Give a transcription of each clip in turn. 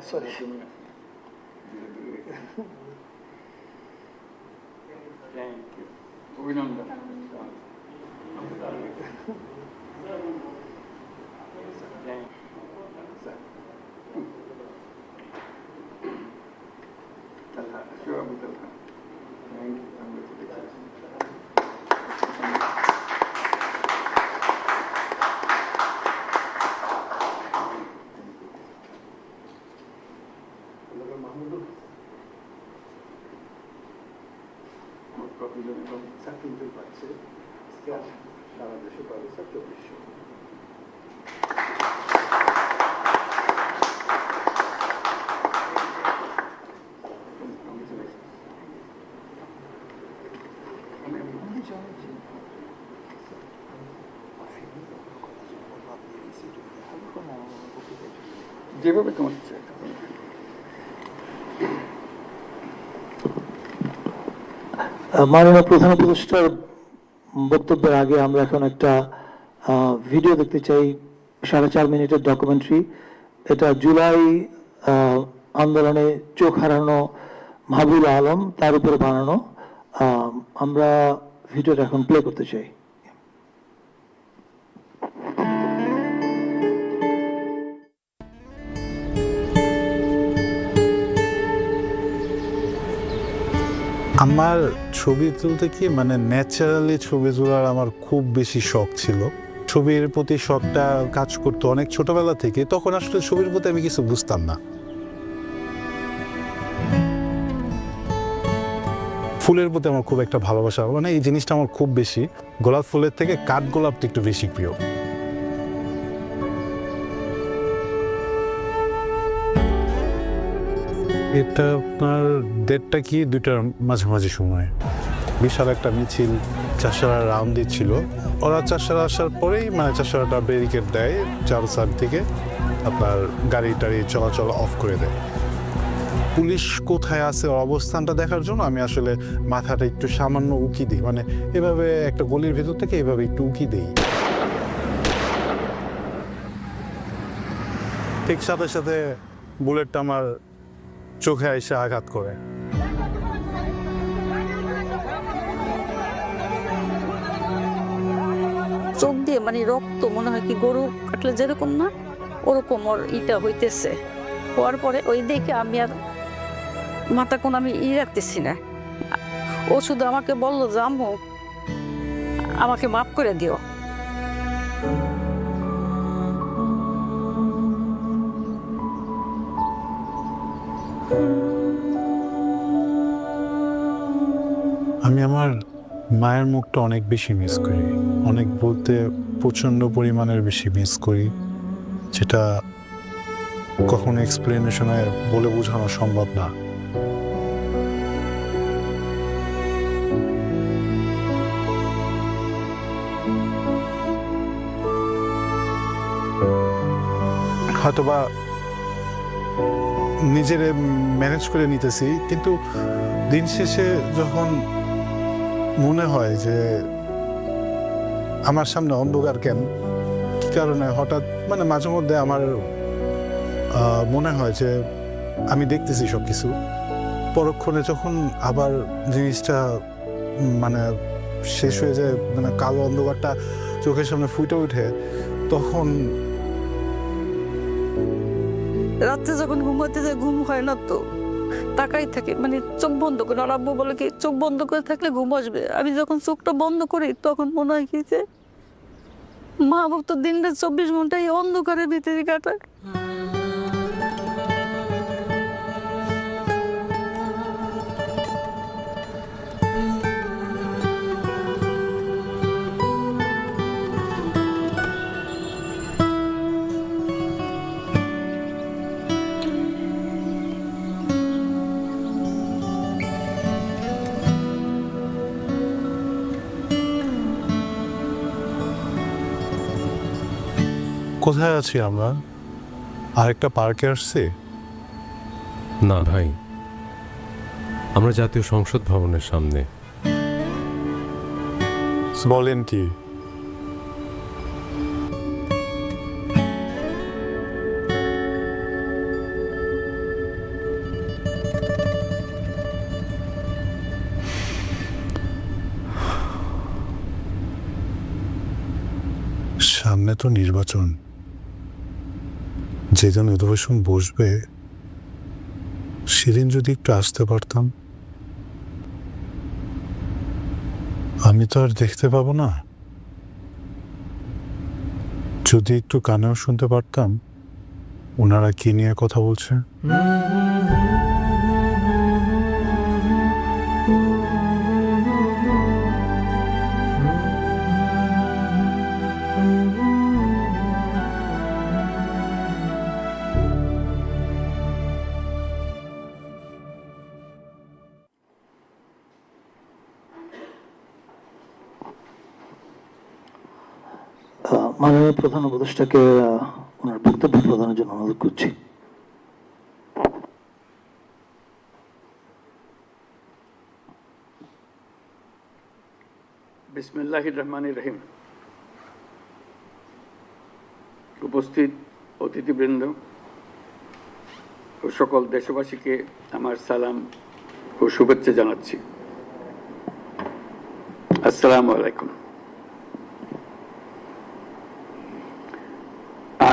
Sorry thank কতজন sir পাচ্ছে সারা দেশে পাবে স্যার চব্বিশশো। যেভাবে তোমার ইচ্ছে। মাননীয় প্রধান উপদেষ্টার বক্তব্যের আগে আমরা এখন একটা ভিডিও দেখতে চাই, সাড়ে চার মিনিটের ডকুমেন্টারি এটা জুলাই আন্দোলনে চোখ হারানো মাহবুল আলম, তার উপরে বানানো। আমরা ভিডিওটা এখন প্লে করতে চাই। আমার ছবি তুলতে কি মানে ন্যাচারালি ছবি তোলার আমার খুব বেশি শখ ছিল। ছবির প্রতি শখটা কাজ করতো অনেক ছোটবেলা থেকে, তখন আসলে ছবির প্রতি আমি কিছু বুঝতাম না। ফুলের প্রতি আমার খুব একটা ভালোবাসা মানে এই জিনিসটা আমার খুব বেশি। গোলাপ ফুলের থেকে কাঠ গোলাপটা একটু বেশি প্রিয়। এটা আপনার ডেটটা কি দুইটার মাঝামাঝি সময়। বিশাল একটা মিছিল, চাষারা রাউন্ড দিচ্ছিল। ওরা চাষারা আসার পরেই মানে চাষারাটা ব্যারিকেড দেয় চার সাইড থেকে আপনার গাড়ি টাড়ি চলাচল অফ করে দেয়। পুলিশ কোথায় আছে, অবস্থানটা দেখার জন্য আমি আসলে মাথাটা একটু সামান্য উঁকি দিই। মানে এভাবে একটা গলির ভেতর থেকে এভাবে একটু উঁকি দিই। ঠিক সাথে সাথে বুলেটটা আমার চোখে এসে আঘাত করে। চোখ দিয়ে মানে রক্ত মনে হয় কি গরু কাটলে যেরকম না, ওরকম ওর ইটা হইতেছে। হওয়ার পরে ওই দেখে আমি আর মাথা কোন আমি ই রাখতেছি না। ও শুধু আমাকে বলল যে আমাকে মাফ করে দিও। আমি আমার মায়ের মুখটা অনেক বেশি মিস করি। অনেক বলতে প্রচণ্ড পরিমাণের বেশি মিস করি, যেটা কখনো এক্সপ্লেনেশনে বলে বোঝানো সম্ভব না। হয়তোবা নিজেরে ম্যানেজ করে নিতেছি। কিন্তু দিন শেষে যখন মনে হয় যে আমার সামনে অন্ধকার কেন, কি কারণে? হঠাৎ মানে মাঝে মধ্যে আমার মনে হয় যে আমি দেখতেছি সব কিছু পরক্ষণে যখন আবার জিনিসটা মানে শেষ হয়ে যায় মানে কালো অন্ধকারটা চোখের সামনে ফুটে ওঠে, তখন রাত্রে যখন ঘুমাতে যায় ঘুম হয় না তো। তাকাই থাকে মানে চোখ বন্ধ করে, আর আব্বু বলে কি, চোখ বন্ধ করে থাকলে ঘুম আসবে। আমি যখন চোখটা বন্ধ করি, তখন মনে হয় কি যে, মা বাবা তো দিনটা চব্বিশ ঘণ্টা এই অন্ধকারের ভিতরে কাটায়। কোথায় আছি আমরা? আরেকটা পার্কে আসছে? না ভাই আমরা জাতীয় সংসদ ভবনের সামনে। বলেন কি? সামনে তো নির্বাচন। যেদিন অধিবেশন বসবে। সেদিন যদি একটু আসতে পারতাম। আমি তো আর দেখতে পাবো না। যদি একটু কানেও শুনতে পারতাম, ওনারা কি নিয়ে কথা বলছে? মাননীয় প্রধান উপদেষ্টাকে ওনার বক্তব্য প্রদানের জন্য অনুরোধ করছি। বিসমিল্লাহ রহমান রহিম। উপস্থিত অতিথিবৃন্দ ও সকল দেশবাসীকে আমার সালাম ও শুভেচ্ছা জানাচ্ছি। আসসালামু আলাইকুম।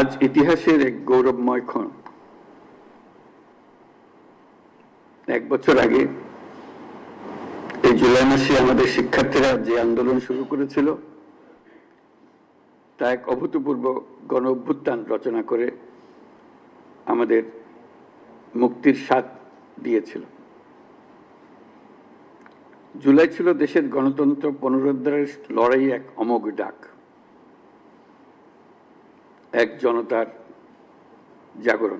আজ ইতিহাসের এক গৌরবময় ক্ষণ। এক বছর আগে, এই জুলাই মাসে আমাদের শিক্ষার্থীরা যে আন্দোলন শুরু করেছিল, তা এক অভূতপূর্ব গণ অভ্যুত্থান রচনা করে আমাদের মুক্তির স্বাদ দিয়েছিল। জুলাই ছিল দেশের গণতন্ত্র পুনরুদ্ধারের লড়াই এক অমোঘ ডাক। এক জনতার জাগরণ।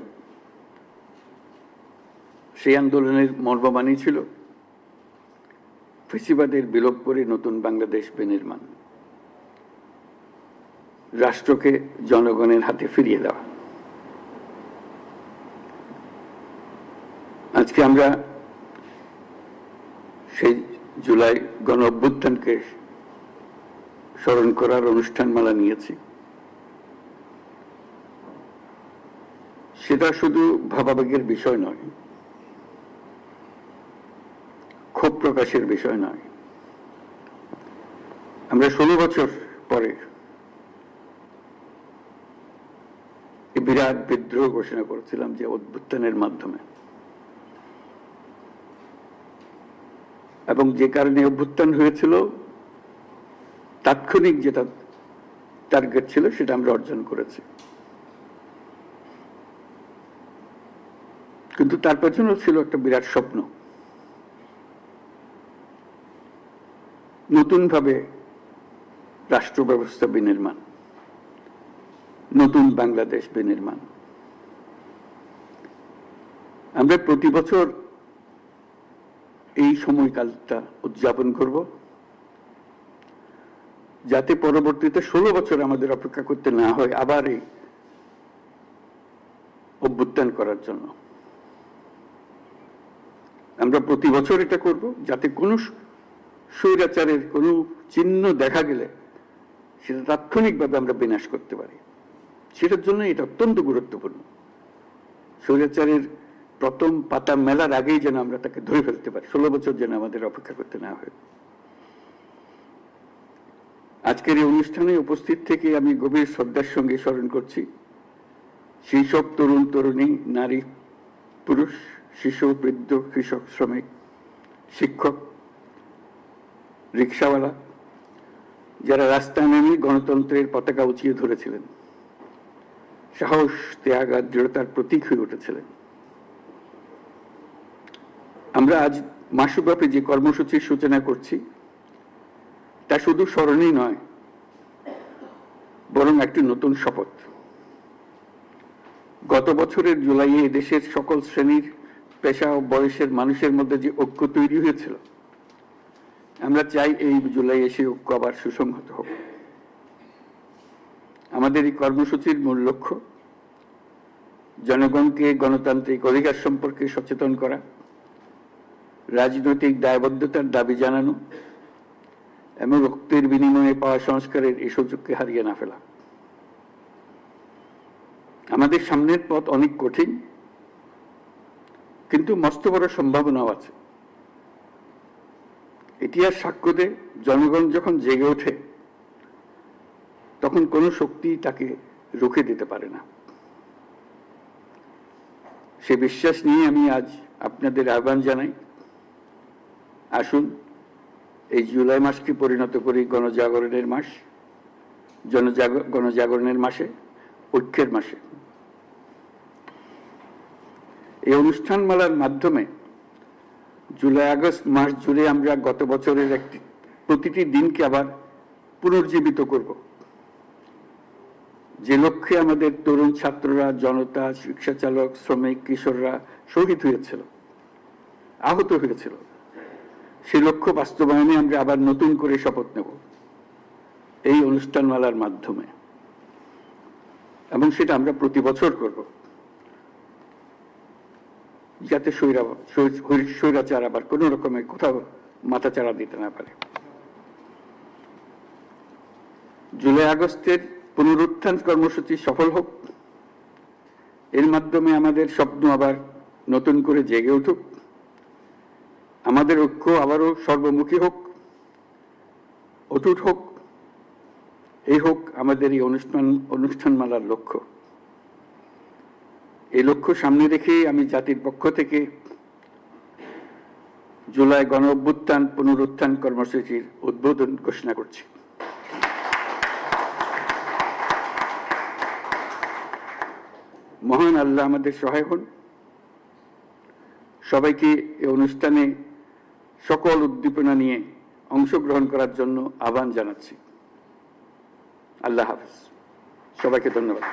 সেই আন্দোলনের মর্মবাণী ছিল, ফেসিবাদের বিলোপ করে নতুন বাংলাদেশ বিনির্মাণ। রাষ্ট্রকে জনগণের হাতে ফিরিয়ে দেওয়া। আজকে আমরা সেই জুলাই গণ অভ্যুত্থানকে স্মরণ করার অনুষ্ঠানমালা নিয়েছি। সেটা শুধু ভাবাবেগের বিষয় নয়, ক্ষোভ প্রকাশের বিষয় নয়। আমরা ষোলো বছর পরে বিরাট বিদ্রোহ ঘোষণা করেছিলাম যে অভ্যুত্থানের মাধ্যমে। এবং যে কারণে অভ্যুত্থান হয়েছিল, তাৎক্ষণিক যেটা টার্গেট ছিল সেটা আমরা অর্জন করেছি। কিন্তু তার পেছনেও ছিল একটা বিরাট স্বপ্ন। নতুনভাবে রাষ্ট্র ব্যবস্থা বিনির্মাণ, নতুন বাংলাদেশ বিনির্মাণ। আমরা প্রতি বছর এই সময়কালটা উদযাপন করব, যাতে পরবর্তীতে ষোলো বছর আমাদের অপেক্ষা করতে না হয় আবার এই অভ্যুত্থান করার জন্য। আমরা প্রতি বছর এটা করব, যাতে কোনো স্বৈরাচারের কোনো চিহ্ন দেখা গেলে সেটা তাৎক্ষণিকভাবে আমরা বিনাশ করতে পারি। সেটার জন্য এটা অত্যন্ত গুরুত্বপূর্ণ। স্বৈরাচারের প্রথম পাতা মেলার আগেই যেন আমরা তাকে ধরে ফেলতে পারি। ষোলো বছর যেন আমাদের অপেক্ষা করতে না হয়। আজকের এই অনুষ্ঠানে উপস্থিত থেকে আমি গভীর শ্রদ্ধার সঙ্গে স্মরণ করছি, সেই সব তরুণ তরুণী নারী, পুরুষ শিশু, বৃদ্ধ, কৃষক, শ্রমিক, শিক্ষক, রিক্সাওয়ালা, যারা রাস্তায় নেমে গণতন্ত্রের পতাকা উঁচিয়ে ধরেছিলেন। সাহস, ত্যাগ আর দৃঢ়তার প্রতীক হয়ে উঠেছিলেন। আমরা আজ মাসব্যাপী যে কর্মসূচির সূচনা করছি, তা শুধু স্মরণই নয়, বরং একটি নতুন শপথ। গত বছরের জুলাইয়ে দেশের সকল শ্রেণির পেশা ও বয়সের মানুষের মধ্যে যে ঐক্য তৈরি হয়েছিল, আমরা চাই এই জুলাই এসে ঐক্য আবার সুসংহত হোক। আমাদের এই কর্মসূচির মূল লক্ষ্য, জনগণকে গণতান্ত্রিক অধিকার সম্পর্কে সচেতন করা, রাজনৈতিক দায়বদ্ধতার দাবি জানানো এবং রক্তের বিনিময়ে পাওয়া সংস্কারের এই সুযোগকে হারিয়ে না ফেলা। আমাদের সামনের পথ অনেক কঠিন কিন্তু মস্ত বড় সম্ভাবনাও আছে। ইতিহাস সাক্ষ্য দেয়, জনগণ যখন জেগে ওঠে, তখন কোনো শক্তি তাকে রুখে দিতে পারে না। সে বিশ্বাস নিয়ে আমি আজ আপনাদের আহ্বান জানাই। আসুন, এই জুলাই মাসকে পরিণত করি গণজাগরণের মাস, জনজাগ, গণজাগরণের মাসে, ঐক্যের মাসে। এই অনুষ্ঠানমালার মাধ্যমে জুলাই আগস্ট মাস জুড়ে আমরা গত বছরের একটি, প্রতিটি দিনকে আবার পুনর্জীবিত করব। যে লক্ষ্যে আমাদের তরুণ ছাত্ররা, জনতা রিক্সা চালক শ্রমিক, কিশোররা শহীদ হয়েছিল, আহত হয়েছিল, সেই লক্ষ্য বাস্তবায়নে আমরা আবার নতুন করে শপথ নেব এই অনুষ্ঠানমালার মাধ্যমে। এবং সেটা আমরা প্রতি বছর করব। যাতে স্বৈরা স্বৈরাচার আবার কোনো রকমের কোথাও মাথাচাড়া দিতে না পারে। জুলাই আগস্টের পুনরুত্থান কর্মসূচি সফল হোক, এর মাধ্যমে আমাদের স্বপ্ন আবার নতুন করে জেগে উঠুক। আমাদের ঐক্য আবারও সর্বমুখী হোক, অটুট হোক, এই হোক আমাদের এই অনুষ্ঠান অনুষ্ঠানমালার লক্ষ্য। এই লক্ষ্য সামনে রেখে আমি জাতির পক্ষ থেকে জুলাই গণ অভ্যুত্থান পুনরুত্থান কর্মসূচির উদ্বোধন ঘোষণা করছি। মহান আল্লাহ আমাদের সহায় হন। সবাইকে এই অনুষ্ঠানে সকল উদ্দীপনা নিয়ে অংশগ্রহণ করার জন্য আহ্বান জানাচ্ছি। আল্লাহ হাফিজ। সবাইকে ধন্যবাদ।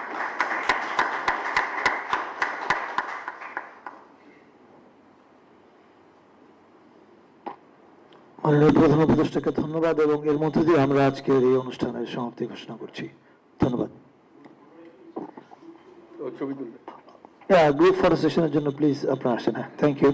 মাননীয় প্রধান উপদেষ্টাকে ধন্যবাদ এবং এর মধ্যে দিয়ে আমরা আজকের এই অনুষ্ঠানের সমাপ্তি ঘোষণা করছি। ধন্যবাদ। গ্রুপ ফর সেশনের জন্য প্লিজ আপনারা আসেন। হ্যাঁ থ্যাংক ইউ